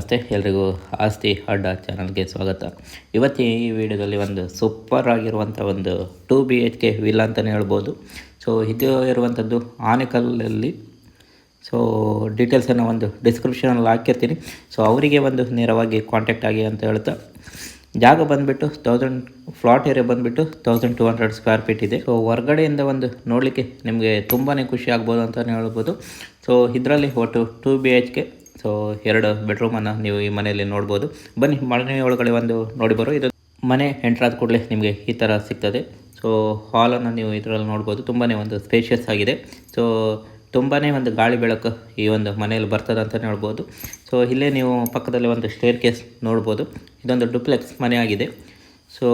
ನಮಸ್ತೆ, ಎಲ್ರಿಗೂ ಆಸ್ತಿ ಅಡ್ಡ ಚಾನಲ್ಗೆ ಸ್ವಾಗತ. ಇವತ್ತಿನ ಈ ವಿಡಿಯೋದಲ್ಲಿ ಒಂದು ಸೂಪರ್ ಆಗಿರುವಂಥ ಒಂದು two B H K villa ಅಂತಲೇ ಹೇಳ್ಬೋದು. ಸೊ ಇದು ಇರುವಂಥದ್ದು ಆನೆಕಲ್ಲಲ್ಲಿ ಸೊ ಡೀಟೇಲ್ಸನ್ನು ಒಂದು ಡಿಸ್ಕ್ರಿಪ್ಷನಲ್ಲಿ ಹಾಕಿರ್ತೀನಿ. ಸೊ ಅವರಿಗೆ ಒಂದು ನೇರವಾಗಿ ಕಾಂಟ್ಯಾಕ್ಟ್ ಆಗಿ ಅಂತ ಹೇಳ್ತಾ. ಜಾಗ ಬಂದುಬಿಟ್ಟು ತೌಸಂಡ್ ಫ್ಲಾಟ್ ಏರಿಯಾ ಬಂದುಬಿಟ್ಟು thousand two hundred square feet ಇದೆ. ಸೊ ಹೊರಗಡೆಯಿಂದ ಒಂದು ನೋಡಲಿಕ್ಕೆ ನಿಮಗೆ ತುಂಬಾ ಖುಷಿ ಆಗ್ಬೋದು ಅಂತಲೇ ಹೇಳ್ಬೋದು. ಸೊ ಇದರಲ್ಲಿ ಒಟ್ಟು two B H K so ಎರಡು ಬೆಡ್ರೂಮನ್ನು ನೀವು ಈ ಮನೆಯಲ್ಲಿ ನೋಡ್ಬೋದು. ಬನ್ನಿ, ಮನೆ ಒಳಗಡೆ ಒಂದು ನೋಡಿ ಬರೋ ಇದು ಮನೆ ಎಂಟ್ರಾದ ಕೂಡಲೇ ನಿಮಗೆ ಈ ಥರ ಸಿಗ್ತದೆ. ಸೊ ಹಾಲನ್ನು ನೀವು ಇದರಲ್ಲಿ ನೋಡ್ಬೋದು. ತುಂಬಾ ಒಂದು ಸ್ಪೇಷಿಯಸ್ ಆಗಿದೆ. ಸೊ ತುಂಬಾ ಒಂದು ಗಾಳಿ ಬೆಳಕು ಈ ಒಂದು ಮನೆಯಲ್ಲಿ ಬರ್ತದೆ ಅಂತಲೇ ಹೇಳ್ಬೋದು. ಸೊ ಇಲ್ಲೇ ನೀವು ಪಕ್ಕದಲ್ಲಿ ಒಂದು ಸ್ಟೇರ್ ಕೇಸ್ ನೋಡ್ಬೋದು. ಇದೊಂದು ಡುಪ್ಲೆಕ್ಸ್ ಮನೆ ಆಗಿದೆ. ಸೊ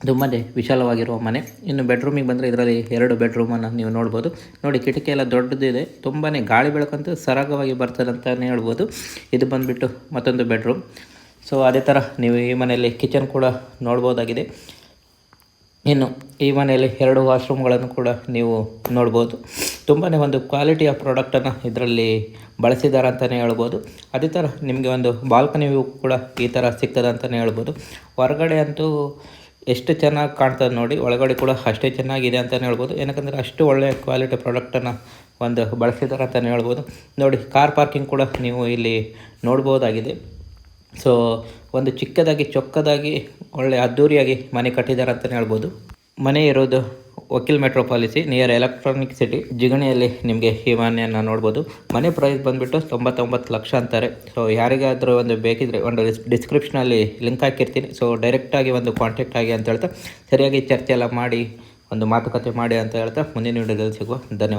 ತುಂಬಾ ವಿಶಾಲವಾಗಿರುವ ಮನೆ. ಇನ್ನು ಬೆಡ್ರೂಮಿಗೆ ಬಂದರೆ ಇದರಲ್ಲಿ ಎರಡು ಬೆಡ್ರೂಮನ್ನು ನೀವು ನೋಡ್ಬೋದು. ನೋಡಿ, ಕಿಟಕಿ ಎಲ್ಲ ದೊಡ್ಡದಿದೆ. ತುಂಬಾ ಗಾಳಿ ಬೆಳಕಂತೂ ಸರಾಗವಾಗಿ ಬರ್ತದೆ ಅಂತಲೇ ಹೇಳ್ಬೋದು. ಇದು ಬಂದುಬಿಟ್ಟು ಮತ್ತೊಂದು ಬೆಡ್ರೂಮ್ ಸೊ ಅದೇ ಥರ ನೀವು ಈ ಮನೆಯಲ್ಲಿ ಕಿಚನ್ ಕೂಡ ನೋಡ್ಬೋದಾಗಿದೆ. ಇನ್ನು ಈ ಮನೆಯಲ್ಲಿ ಎರಡು ವಾಶ್ರೂಮ್ಗಳನ್ನು ಕೂಡ ನೀವು ನೋಡ್ಬೋದು. ತುಂಬಾ ಒಂದು ಕ್ವಾಲಿಟಿಯ ಪ್ರಾಡಕ್ಟನ್ನು ಇದರಲ್ಲಿ ಬಳಸಿದ್ದಾರೆ ಅಂತಲೇ ಹೇಳ್ಬೋದು. ಅದೇ ಥರ ನಿಮಗೆ ಒಂದು ಬಾಲ್ಕನಿ ವ್ಯೂ ಕೂಡ ಈ ಥರ ಸಿಗ್ತದೆ ಅಂತಲೇ ಹೇಳ್ಬೋದು. ಹೊರಗಡೆ ಅಂತೂ ಎಷ್ಟು ಚೆನ್ನಾಗಿ ಕಾಣ್ತದೆ ನೋಡಿ, ಒಳಗಡೆ ಕೂಡ ಅಷ್ಟೇ ಚೆನ್ನಾಗಿದೆ ಅಂತಲೇ ಹೇಳ್ಬೋದು. ಏನಕ್ಕಂದರೆ ಅಷ್ಟು ಒಳ್ಳೆಯ ಕ್ವಾಲಿಟಿ ಪ್ರಾಡಕ್ಟನ್ನು ಒಂದು ಬಳಸಿದ್ದಾರೆ ಅಂತಲೇ ಹೇಳ್ಬೋದು. ನೋಡಿ ಕಾರ್ ಪಾರ್ಕಿಂಗ್ ಕೂಡ ನೀವು ಇಲ್ಲಿ ನೋಡ್ಬೋದಾಗಿದೆ. ಸೊ ಒಂದು ಚಿಕ್ಕದಾಗಿ, ಚೊಕ್ಕದಾಗಿ, ಒಳ್ಳೆ ಅದ್ಧೂರಿಯಾಗಿ ಮನೆ ಕಟ್ಟಿದ್ದಾರೆ ಅಂತಲೇ ಹೇಳ್ಬೋದು. ಮನೆ ಇರೋದು Vakil metro policy near Electronic City ಜಿಗಣಿಯಲ್ಲಿ ನಿಮಗೆ ಈ ನೋಡ್ಬೋದು. ಮನೆ ಪ್ರೈಸ್ ಬಂದುಬಿಟ್ಟು ತೊಂಬತ್ತೊಂಬತ್ತು ಲಕ್ಷ ಅಂತಾರೆ. ಸೊ ಯಾರಿಗಾದರೂ ಒಂದು ಬೇಕಿದ್ರೆ ಒಂದು ಡಿಸ್ಕ್ರಿಪ್ಷನಲ್ಲಿ ಲಿಂಕ್ ಹಾಕಿರ್ತೀನಿ. ಸೊ ಡೈರೆಕ್ಟಾಗಿ ಒಂದು ಕಾಂಟ್ಯಾಕ್ಟ್ ಆಗಿ ಅಂತ ಹೇಳ್ತಾ, ಸರಿಯಾಗಿ ಚರ್ಚೆ ಎಲ್ಲ ಮಾಡಿ, ಒಂದು ಮಾತುಕತೆ ಮಾಡಿ ಅಂತ ಹೇಳ್ತಾ, ಮುಂದಿನ ವಿಡಿಯೋದಲ್ಲಿ ಸಿಗುವ. ಧನ್ಯವಾದ.